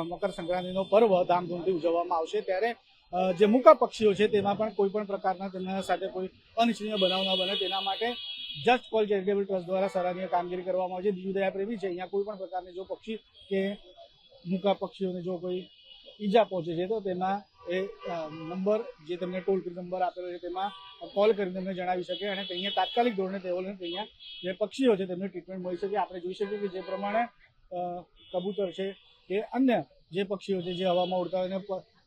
મકર સંક્રાંતિનો પર્વ ધામધૂમથી ઉજવવામાં આવશે. ત્યારે જે મૂકા પક્ષીઓ છે તેમાં પણ કોઈ પણ પ્રકારના તેમના સાથે કોઈ અનિચ્છનીય બનાવ ન બને. તેના માટે જસ્ટ કોલ ચેરિટેબલ ટ્રસ્ટ દ્વારા સરાહનીય કામગીરી કરવામાં આવે છે. દીવદયા પ્રેમી છે. અહીંયા કોઈ પણ પ્રકારની જો પક્ષી કે મૂકા પક્ષીઓને જો કોઈ ઈજા પહોંચે છે, તો તેમાં એ નંબર જે તમને ટોલ ફ્રી નંબર આપેલો છે, તેમાં કોલ કરીને તમને જણાવી શકે અને અહીંયા તાત્કાલિક ધોરણે તેઓને અહીંયા જે પક્ષીઓ છે, તેમને ટ્રીટમેન્ટ મળી શકે. આપણે જોઈ શકીએ કે જે પ્રમાણે કબૂતર છે કે અન્ય જે પક્ષીઓ છે, જે હવામાં ઉડતા હોય અને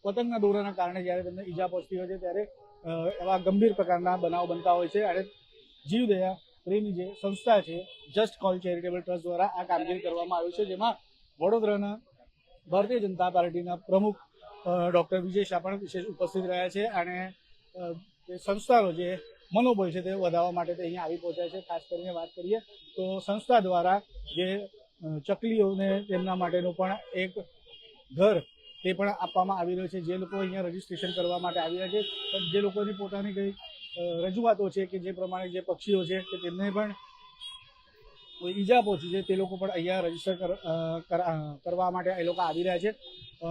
પતંગના દોરાના કારણે જ્યારે તેમને ઈજા પહોંચતી હોય છે, ત્યારે એવા ગંભીર પ્રકારના બનાવ બનતા હોય છે. અને જીવદયા પ્રેમી જે સંસ્થા છે જસ્ટ કોલ ચેરિટેબલ ટ્રસ્ટ દ્વારા આ કામગીરી કરવામાં આવી છે, જેમાં વડોદરાના ભારતીય જનતા પાર્ટીના પ્રમુખ ડૉક્ટર વિજય શાહ પણ વિશેષ ઉપસ્થિત રહ્યા છે અને સંસ્થાનો જે મનોબળ છે તે વધારવા માટે તે અહીંયા આવી પહોંચ્યા છે. ખાસ કરીને વાત કરીએ તો સંસ્થા દ્વારા જે ચકલીઓને તેમના માટેનું પણ એક ઘર તે પણ આપવામાં આવી રહ્યું છે. જે લોકો અહીંયા રજીસ્ટ્રેશન કરવા માટે આવી રહ્યા છે. પણ જે લોકોની પોતાની કંઈ રજૂઆતો છે કે જે પ્રમાણે જે પક્ષીઓ છે કે તેમને પણ કોઈ ઈજા પહોંચી છે તે લોકો પણ અહીંયા રજિસ્ટર કરવા માટે એ લોકો આવી રહ્યા છે.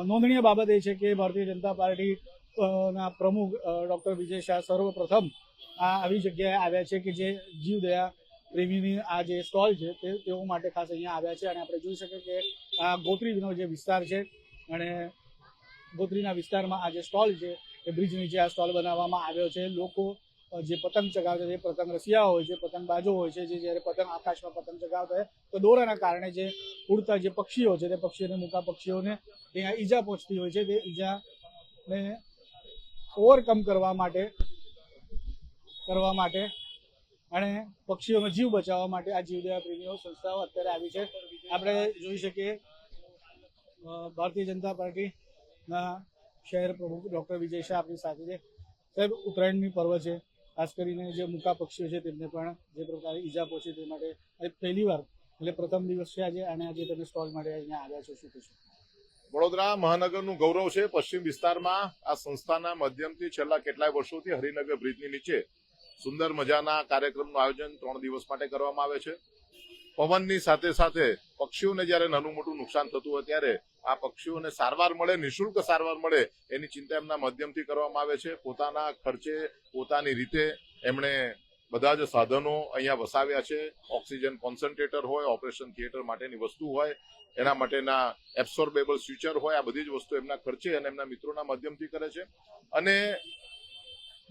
નોંધનીય બાબત એ છે કે ભારતીય જનતા પાર્ટી ના પ્રમુખ ડૉક્ટર વિજય શાહ સર્વપ્રથમ આ આવી જગ્યાએ આવ્યા છે કે જે જીવદયા પ્રેમીની આ જે સ્ટોલ છે તે તેઓ માટે ખાસ અહીંયા આવ્યા છે અને આપણે જોઈ શકીએ કે આ ગોત્રીનો જે વિસ્તાર છે અને ગોત્રીના વિસ્તારમાં આ જે સ્ટોલ છે એ બ્રિજ નીચે આ સ્ટોલ બનાવવામાં આવ્યો છે. લોકો જે પતંગ ચગાવતા જે પતંગ રસિયા હોય છે, પતંગ બાજો હોય છે, જે જ્યારે પતંગ આકાશમાં પતંગ ચગાવતા હોય તો દોરાના કારણે જે ઉડતા જે પક્ષીઓ છે તે પક્ષીઓને, મૂકા પક્ષીઓને ત્યાં ઈજા પહોંચતી હોય છે. તે ઈજાને ઓવરકમ કરવા માટે કરવા માટે અને પક્ષીઓનો જીવ બચાવવા માટે આ જીવદયા પ્રેમીઓ સંસ્થાઓ અત્યારે આવી છે. આપણે જોઈ શકીએ ભારતીય જનતા પાર્ટીના શહેર પ્રમુખ ડૉક્ટર વિજય શાહ આપણી સાથે છે. સાહેબ, ઉત્તરાયણની પર્વ છે. ખાસ કરીને જે મૂકા પક્ષીઓ છે તેમને પણ જે પ્રકારે ઈજા પહોંચે તે માટે પહેલી વાર, એટલે પ્રથમ દિવસ છે આજે અને આજે તમે સ્ટોલ માટે અહીંયા આવ્યા છો, શું કહેશો? વડોદરા મહાનગરનું ગૌરવ છે. પશ્ચિમ વિસ્તારમાં આ સંસ્થાના માધ્યમથી છેલ્લા કેટલાય વર્ષોથી હરિનગર બ્રિજની નીચે સુંદર મજાના કાર્યક્રમનું આયોજન ત્રણ દિવસ માટે કરવામાં આવે છે. પવનની સાથે સાથે પક્ષીઓને જ્યારે નાનું મોટું નુકસાન થતું હોય ત્યારે આ પક્ષીઓને સારવાર મળે, નિઃશુલ્ક સારવાર મળે એની ચિંતા એમના માધ્યમથી કરવામાં આવે છે. પોતાના ખર્ચે, પોતાની રીતે એમણે બધા જ સાધનો અહીંયા વસાવ્યા છે. ઓક્સિજન કોન્સન્ટ્રેટર હોય, ઓપરેશન થિયેટર માટેની વસ્તુ હોય, એના માટેના એબ્સોર્બેબલ સ્વિચર હોય, આ બધી જ વસ્તુ એમના ખર્ચે અને એમના મિત્રોના માધ્યમથી કરે છે. અને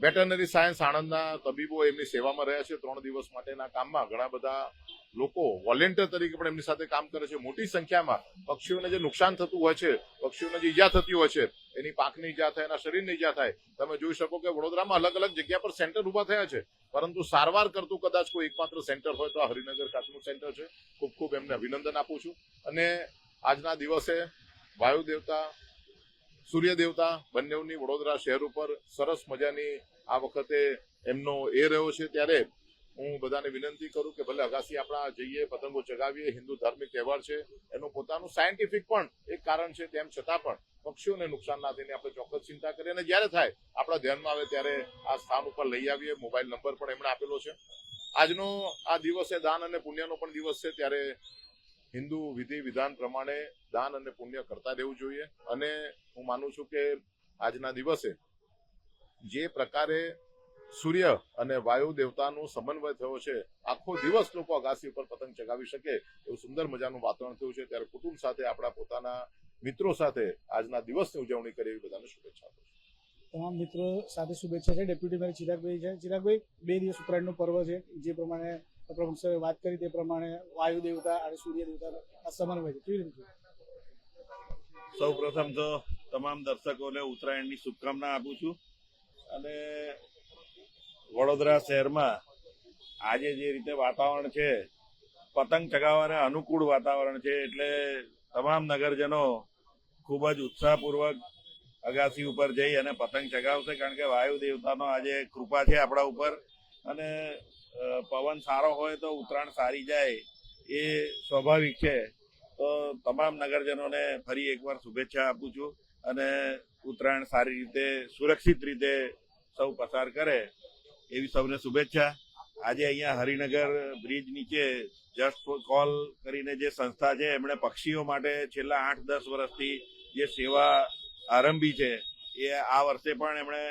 વેટરનરી સાયન્સ આણંદના તબીબો એમની સેવામાં રહ્યા છે. ત્રણ દિવસ માટેના કામમાં ઘણા બધા લોકો વોલેન્ટિયર તરીકે પણ એમની સાથે કામ કરે છે. મોટી સંખ્યામાં પક્ષીઓને જે નુકસાન થતું હોય છે, પક્ષીઓને જે ઈજા થતી હોય છે, એની પાકની ઈજા થાય, એના શરીરની ઈજા થાય, તમે જોઈ શકો કે વડોદરામાં અલગ અલગ જગ્યા પર સેન્ટર ઊભા થયા છે. પરંતુ સારવાર કરતું કદાચ કોઈ એકમાત્ર સેન્ટર હોય તો આ હરિનગર ખાતેનું સેન્ટર છે. ખૂબ ખૂબ એમને અભિનંદન આપું છું. અને આજના દિવસે વાયુ દેવતા સૂર્ય દેવતા બંનેની વડોદરા શહેર ઉપર સરસ મજાની આ વખતે એમનો એ રહ્યો છે. ત્યારે હું બધાને વિનંતી કરું કે ભલે અગાસી આપણા જઈએ, પતંગો ચગાવીએ, હિન્દુ ધાર્મિક તહેવાર છે, એનું પોતાનું સાયન્ટિફિક પણ એક કારણ છે. તેમ છતાં પણ પક્ષીઓને નુકસાન ના થઈને આપણે ચોક્કસ ચિંતા કરીએ અને જ્યારે થાય આપણા ધ્યાનમાં આવે ત્યારે આ સ્થાન ઉપર લઈ આવીએ. મોબાઈલ નંબર પણ એમણે આપેલો છે. આજનો આ દિવસ દાન અને પુણ્યનો પણ દિવસ છે. ત્યારે હિન્દુ વિધિ વિધાન પ્રમાણે દાન અને પુણ્ય કરતા રહેવું જોઈએ. અને હું માનું છું કે આજના દિવસે જે પ્રકારે સૂર્ય અને વાયુ દેવતાનું સમન્વય થયો છે, આખો દિવસ લોકો અગાસી ઉપર પતંગ ચગાવી શકે એવું સુંદર મજાનું વાતાવરણ થયું છે. ત્યારે કુટુંબ સાથે, આપણા પોતાના મિત્રો સાથે આજના દિવસની ઉજવણી કરી એવી બધાને શુભેચ્છા આપું છું. તમામ મિત્રો સાથે શુભેચ્છા છે. ડેપ્યુટી મેયર ચિરાગભાઈ છે. ચિરાગભાઈ, બે દિવસ ઉત્તરાયણનું પર્વ છે. જે પ્રમાણે પ્રમુખ સાહેબે વાત કરી તે પ્રમાણે વાયુ દેવતા અને સૂર્ય દેવતા સમન્વય છે. કેવી રીતે? સૌ પ્રથમ તો તમામ દર્શકોને ઉત્તરાયણની શુભકામના આપું છું. અને વડોદરા શહેરમાં આજે જે રીતે વાતાવરણ છે, પતંગ ચગાવવાને અનુકૂળ વાતાવરણ છે, એટલે તમામ નગરજનો ખૂબ જ ઉત્સાહપૂર્વક અગાસી ઉપર જઈ અને પતંગ ચગાવશે, કારણ કે વાયુ દેવતાનો આજે કૃપા છે આપણા ઉપર. અને પવન સારો હોય તો ઉત્તરાયણ સારી જાય એ સ્વાભાવિક છે. તો તમામ નગરજનોને ફરી એકવાર શુભેચ્છા આપું છું અને ઉત્તરાયણ સારી રીતે, સુરક્ષિત રીતે સૌ પસાર કરે એવી સૌને શુભેચ્છા. આજે અહીંયા હરિનગર બ્રિજ નીચે જસ્ટ કોલ કરીને જે સંસ્થા છે, એમણે પક્ષીઓ માટે છેલ્લા આઠ દસ વર્ષથી જે સેવા આરંભી છે, એ આ વર્ષે પણ એમણે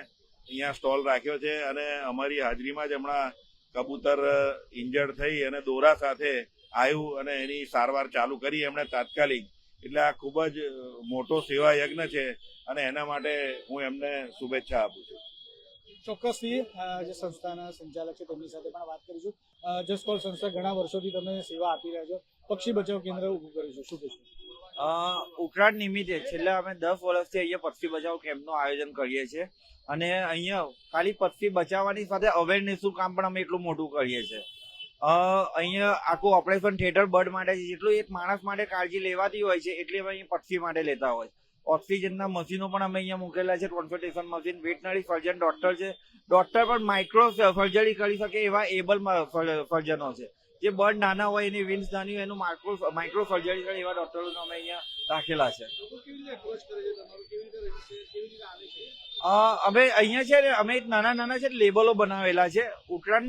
અહીંયા સ્ટોલ રાખ્યો છે અને અમારી હાજરીમાં જ હમણાં કબૂતર ઇન્જર્ડ થઈ અને દોરા સાથે આવ્યું અને એની સારવાર ચાલુ કરી એમણે તાત્કાલિક. એટલે આ ખૂબ જ મોટો સેવા યજ્ઞ છે અને એના માટે હું એમને શુભેચ્છા આપું છું. ચોક્કસથી જે સંસ્થાના સંચાલક છે તેમની સાથે પણ વાત કરીશું. જસ્ટ કોલ સંસ્થા ઘણા વર્ષોથી તમે સેવા આપી રહ્યા છો. પક્ષી બચાવ કેન્દ્ર ઊભું કર્યું છે શું કહેશો ઉત્તરાયણ નિમિત્તે છેલ્લા અમે દસ વર્ષથી અહીંયા પક્ષી બચાવ કેમ્પનું આયોજન કરીએ છીએ. અને અહીંયા ખાલી પક્ષી બચાવવાની સાથે અવેરનેસનું કામ પણ અમે એટલું મોટું કરીએ છીએ. અહીંયા આખું ઓપરેશન થિયેટર બર્ડ માટે છે જેટલું એક માણસ માટે કાળજી લેવાતી હોય છે, એટલી અમે અહીંયા પક્ષી માટે લેતા હોય. ઓક્સિજનના મશીનો પણ અમે અહીંયા મૂકેલા છે transportation machine veterinary surgeon doctor છે. ડોક્ટર પણ માઇક્રો સર્જરી કરી શકે એવા એબલ સર્જનો છે. જે બર્ડ નાના હોય એની વિન્સ નાની હોય એનું માઇક્રો માઇક્રો સર્જરી કરે એવા ડોક્ટરોને અમે અહીંયા રાખેલા છે. અમે અહીંયા છે ને અમે નાના નાના છે લેબલો બનાવેલા છે. ઉત્તરાયણ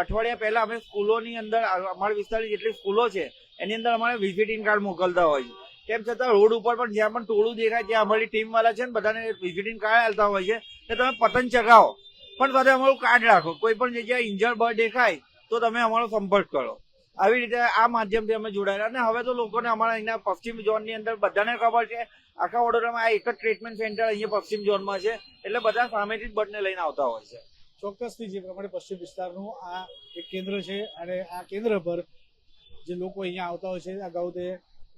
અઠવાડિયા પહેલા અમે સ્કૂલોની અંદર અમારા વિસ્તારની જેટલી સ્કૂલો છે એની અંદર અમારે વિઝિટિંગ કાર્ડ મોકલતા હોય છે. તેમ છતાં રોડ ઉપર પણ જ્યાં પણ ટોળું દેખાય ત્યાં અમારી ટીમ વાળા છે ને બધાને વિઝિટિંગ કાર્ડ આપતા હોય છે. કે તમે પતંગ ચગાવો. પણ સાથે અમારું કાર્ડ રાખો. કોઈ પણ જગ્યાએ ઇન્જર બર્ડ દેખાય તો તમે અમારો સંપર્ક કરો. આવી રીતે આ માધ્યમથી અમે જોડાયેલા અને હવે તો લોકોને અમારા અહીંના પશ્ચિમ ઝોનની અંદર બધાને ખબર છે, આખા વડોદરામાં આ એક જ ટ્રીટમેન્ટ સેન્ટર અહીંયા પશ્ચિમ ઝોનમાં છે, એટલે બધા સામેથી જ બર્ડને લઈને આવતા હોય છે. ચોક્કસથી જે પ્રમાણે પશ્ચિમ વિસ્તારનું આ એક કેન્દ્ર છે અને આ કેન્દ્ર પર જે લોકો અહીંયા આવતા હોય છે, અગાઉ તે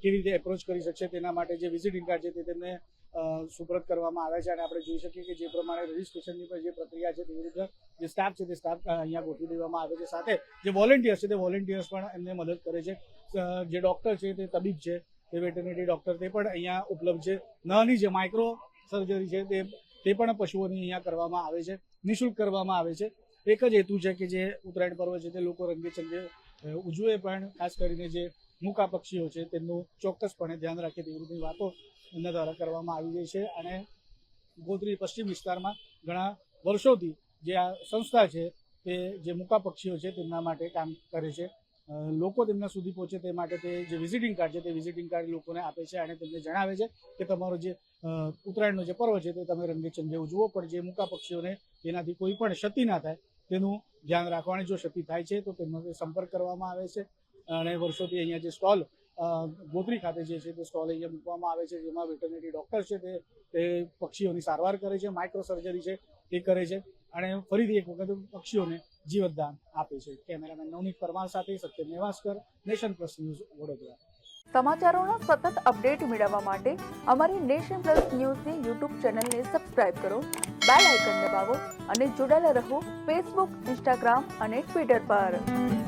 કેવી રીતે એપ્રોચ કરી શકશે તેના માટે જે વિઝિટિંગ કાર્ડ છે તે તેમને સુપ્રત કરવામાં આવે છે અને આપણે જોઈ શકીએ કે જે પ્રમાણે રજીસ્ટ્રેશનની જે પ્રક્રિયા છે તેવી રીતે જે સ્ટાફ છે તે સ્ટાફ અહીંયા ગોઠવી દેવામાં આવે છે. સાથે જે વોલેન્ટિયર્સ છે તે વોલેન્ટિયર્સ પણ એમને મદદ કરે છે. જે ડોક્ટર છે તે તબીબ છે તે વેટરનરી ડોક્ટર તે પણ અહીંયા ઉપલબ્ધ છે. નાની જે માઇક્રો સર્જરી છે તે તે પણ પશુઓની અહીંયા કરવામાં આવે છે. નિઃશુલ્ક કરવામાં આવે છે. એક જ હેતુ છે કે જે ઉત્તરાયણ પર્વ છે તે લોકો રંગેચંગે અ, ઉજવે પણ. ખાસ કરીને જે મૂકા પક્ષીઓ છે તેમનું ચોક્કસપણે ધ્યાન રાખે તેવી રીતની વાતો એમના દ્વારા કરવામાં આવી રહી છે. અને ગોત્રી પશ્ચિમ વિસ્તારમાં ઘણા વર્ષોથી જે આ સંસ્થા છે, તે જે મૂકા પક્ષીઓ છે, તેમના માટે કામ કરે છે. લોકો તેમના સુધી પહોંચે તે માટે તે જે વિઝિટિંગ કાર્ડ છે, તે વિઝિટિંગ કાર્ડ લોકોને આપે છે અને તેમને જણાવે છે કે તમારો જે ઉત્તરાયણનો જે પર્વ છે, તે તમે રંગેચંગે ઉજવો પણ જે મૂકા પક્ષીઓને તેનાથી કોઈ પણ ક્ષતિ ના થાય, તેનું ધ્યાન રાખવાની જો ક્ષતિ થાય છે, તો તેમનો સંપર્ક કરવામાં આવે છે. અને વર્ષોથી અહીંયા જે સ્ટોલ ગોત્રી ખાતે જે છે, તે સ્ટોલ અહીંયા મૂકવામાં આવે છે, જેમાં વેટરનરી ડૉક્ટર છે તે પક્ષીઓની સારવાર કરે છે માઇક્રો સર્જરી છે, તે કરે છે. અને ફરીથી એક વખત પક્ષીઓને જીવતદાન આપે છે. કેમેરામેન નવનીત પરમાર સાથે Satya Nevaskar nation plus news Vadodara. સમાચારોનો સતત અપડેટ મેળવવા માટે અમારી નેશન પ્લસ ન્યૂઝની યુટ્યુબ ચેનલને સબસ્ક્રાઇબ કરો, બેલ આઇકન દબાવો અને જોડાયેલા રહો ફેસબુક, ઇન્સ્ટાગ્રામ અને ટ્વિટર પર.